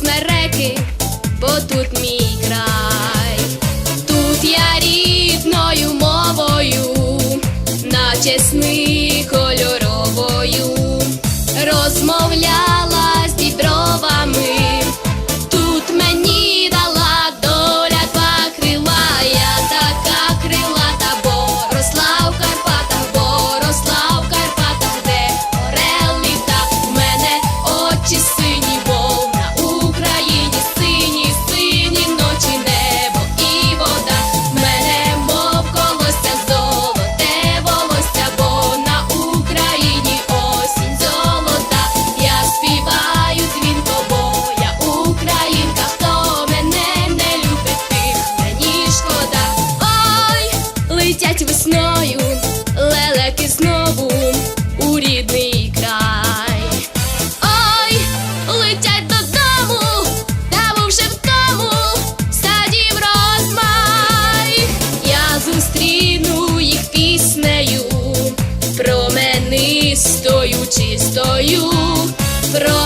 смереки, бо тут мій край, тут я рідною мовою, наче сни кольоровою розмовляю. мрію. про